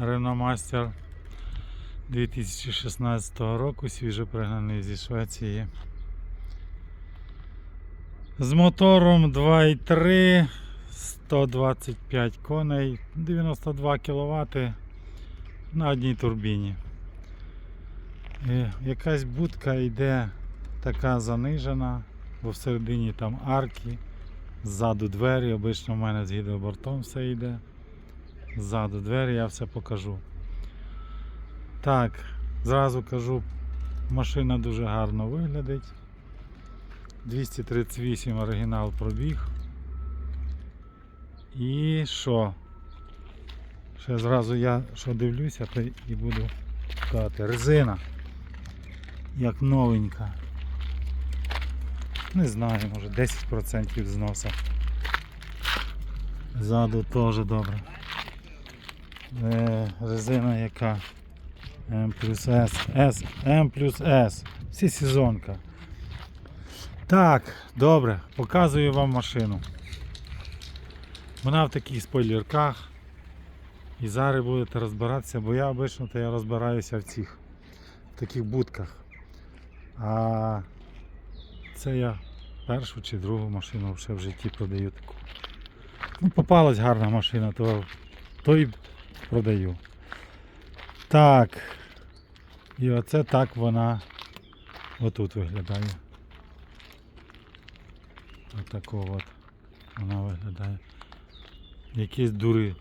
Renault Master 2016 року, свіжо пригнаний зі Швеції. З мотором 2.3, 125 коней, 92 кВт на одній турбіні. Е, Якась будка йде така занижена, бо всередині там арки, ззаду двері, обично в мене з гідробортом все йде. Ззаду двері я все покажу. Так, зразу кажу, машина дуже гарно виглядить. 238 оригінал пробіг. І що? Ще зразу я що дивлюся, то і буду казати. Резина. Як новенька. Не знаю, може 10% зносу. Ззаду теж добре. Е, резина яка? М плюс С, С, М плюс С. Всі сезонка. Так, добре, показую вам машину. Вона в таких спойлерках. І зараз будете розбиратися, бо я обично то я розбираюся в цих в таких будках. А це я першу чи другу машину ще в житті продаю таку. Ну, попалась гарна машина, то, то і продаю. Так. І оце так вона отут виглядає. Отако от вона виглядає. Якісь дури,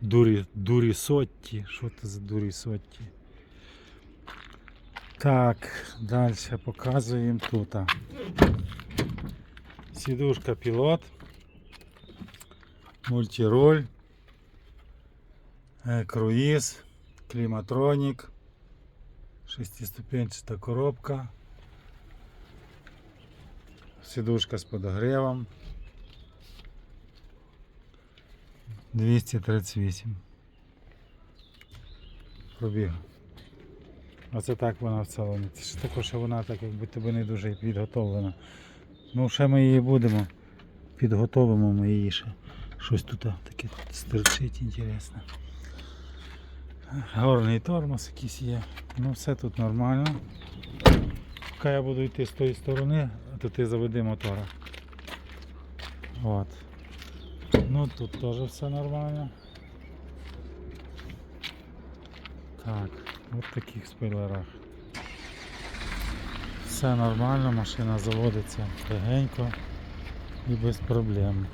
дурі, дурі сотті. Що це за дурі сотті? Так, далі показуємо тут. Сідушка пілот. Мультироль. Е, Круїз, кліматронік, шестиступенчата коробка, сидушка з подогревом. 238. Пробіг. Оце так вона в цілому. Це ж також вона так якби тебе не дуже підготовлена. Ну, ще ми її будемо. Підготовимо ми її ще. Щось тут таке стерчить інтересне. Горний тормоз якийсь є. Ну все тут нормально. Поки я буду йти з тої сторони, то ти заведи мотора. От. Ну тут теж все нормально. Так, от таких спойлерах. Все нормально, машина заводиться легенько і без проблем.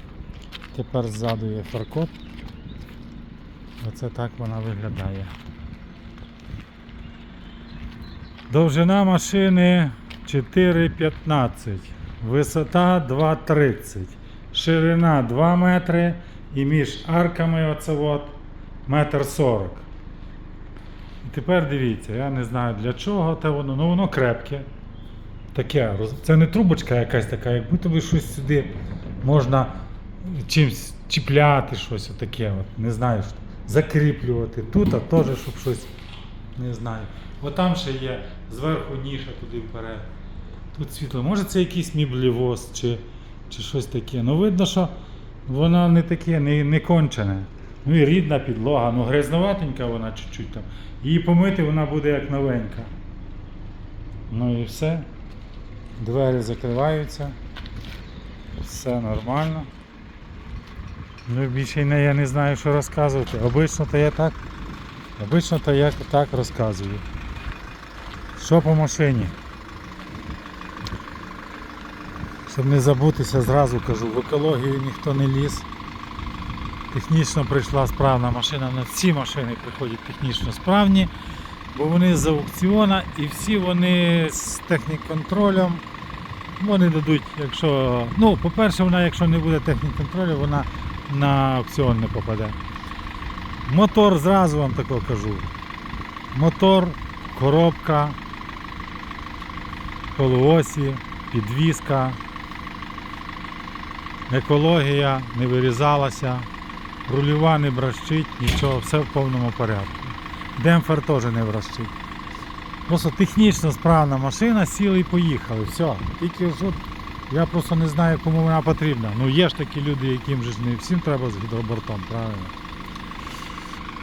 Тепер ззаду є фаркоп. Оце так вона виглядає. Довжина машини 4,15, висота 2,30, ширина 2 метри і між арками оце от метр 40. І тепер дивіться, я не знаю для чого те воно, ну воно крепке. Таке, це не трубочка якась така, як будто би щось сюди можна чимось чіпляти щось отаке, от, не знаю, що, закріплювати. Тут а теж, щоб щось, не знаю. От там ще є зверху ніша туди вперед. Тут світло. Може це якийсь міблівоз чи, чи щось таке. Ну видно, що воно не таке, не, не кончене. Ну і рідна підлога, ну грязноватенька вона чуть-чуть там. Її помити вона буде як новенька. Ну і все. Двері закриваються. Все нормально. Ну більше я не знаю, що розказувати. Обично то я так. Обично то я так розказую. Що по машині? Щоб не забутися, зразу кажу, в екологію ніхто не ліз. Технічно прийшла справна машина. На всі машини приходять технічно справні, бо вони з аукціона і всі вони з техніконтролем. Вони дадуть, якщо. Ну, по-перше, вона, якщо не буде технік-контролю, вона на аукціон не попаде. Мотор, зразу вам тако кажу. Мотор, коробка, полуосі, підвіска, екологія не вирізалася, рульова не бращить, нічого, все в повному порядку. Демпфер теж не бращить. Просто технічно справна машина, сіли і поїхали. Все. Тільки от я просто не знаю, кому вона потрібна. Ну є ж такі люди, яким же ж не всім треба з гідробортом, правильно?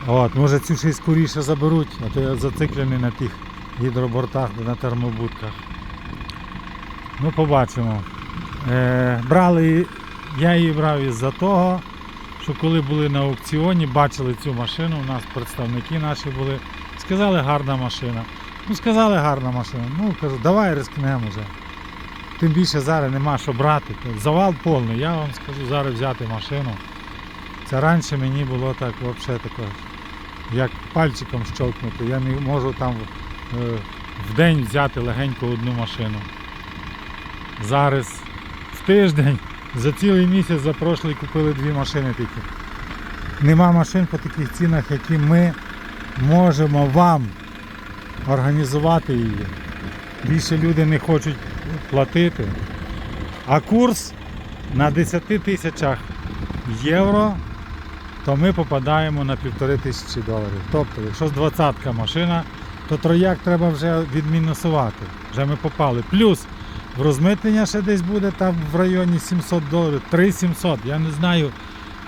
От, може цю ще й скоріше заберуть, а то я зациклений на тих гідробортах, на термобудках. Ну, побачимо. Е, брали, я її брав із-за того, що коли були на аукціоні, бачили цю машину, у нас представники наші були, сказали гарна машина. Ну, сказали гарна машина. Ну, кажу, давай рискнемо вже. Тим більше зараз нема що брати. Завал повний. Я вам скажу зараз взяти машину. Це раніше мені було так взагалі таке, як пальчиком щелкнути. Я міг- можу там е, в день взяти легенько одну машину. Зараз в тиждень за цілий місяць за прошлий купили дві машини тільки. Нема машин по таких цінах, які ми можемо вам організувати її. Більше люди не хочуть платити. А курс на 10 тисячах євро, то ми попадаємо на півтори тисячі доларів. Тобто, якщо з 20 машина, то трояк треба вже відмінусувати. Вже ми попали. Плюс в розмитнення ще десь буде там в районі 700 доларів, 3700. Я не знаю,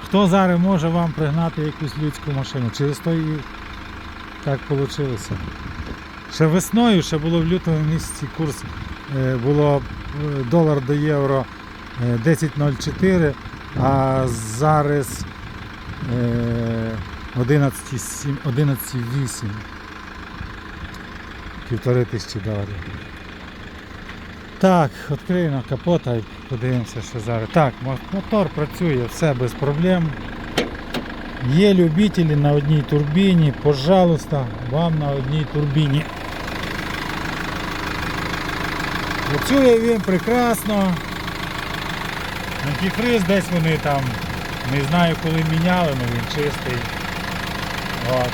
хто зараз може вам пригнати якусь людську машину. Через то і так вийшло. Ще весною, ще було в лютому місяці курс було е, долар до євро е, 10.04, а зараз е, 11.7 11.8. Півтори тисячі доларів. Так, відкриємо капота і подивимося, що зараз. Так, мотор працює, все без проблем. Є любителі на одній турбіні, пожалуйста, вам на одній турбіні. Працює він прекрасно. Антифриз десь вони там, не знаю коли міняли, але він чистий. От.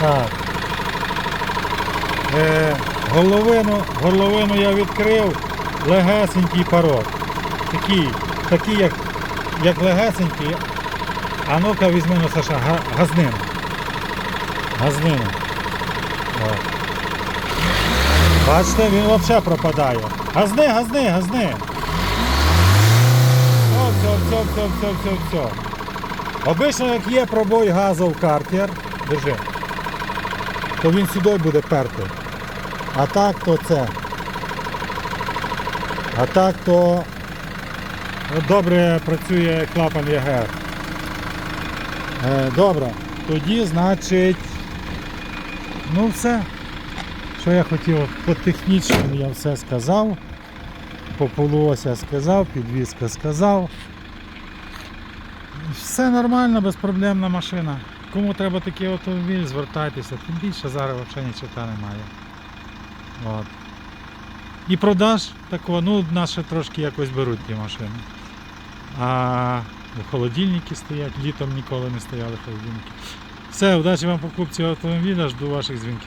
Так. Е, горловину, горловину я відкрив, легесенький порог. Такий, такий як, як легесенький. А ну-ка візьми на Саша, га- Газнину. Бачите, він взагалі пропадає. Газни, газни, газни. Все, все, все, все, все, все, все. Обично, як є пробой газу в картер, держи, то він сюди буде перти. А так то це. А так то добре працює клапан ЄГР. Е, добре, тоді значить. Ну все. Що я хотів по технічному я все сказав. По полуося сказав, підвізка сказав. Все нормально, безпроблемна машина. Кому треба такий автомобіль, звертайтеся, тим більше зараз взагалі нічого немає. От. І продаж такого, ну наші трошки якось беруть ті машини. А холодильники стоять, літом ніколи не стояли холодильники. Все, удачі вам покупці автомобіля, жду ваших дзвінків.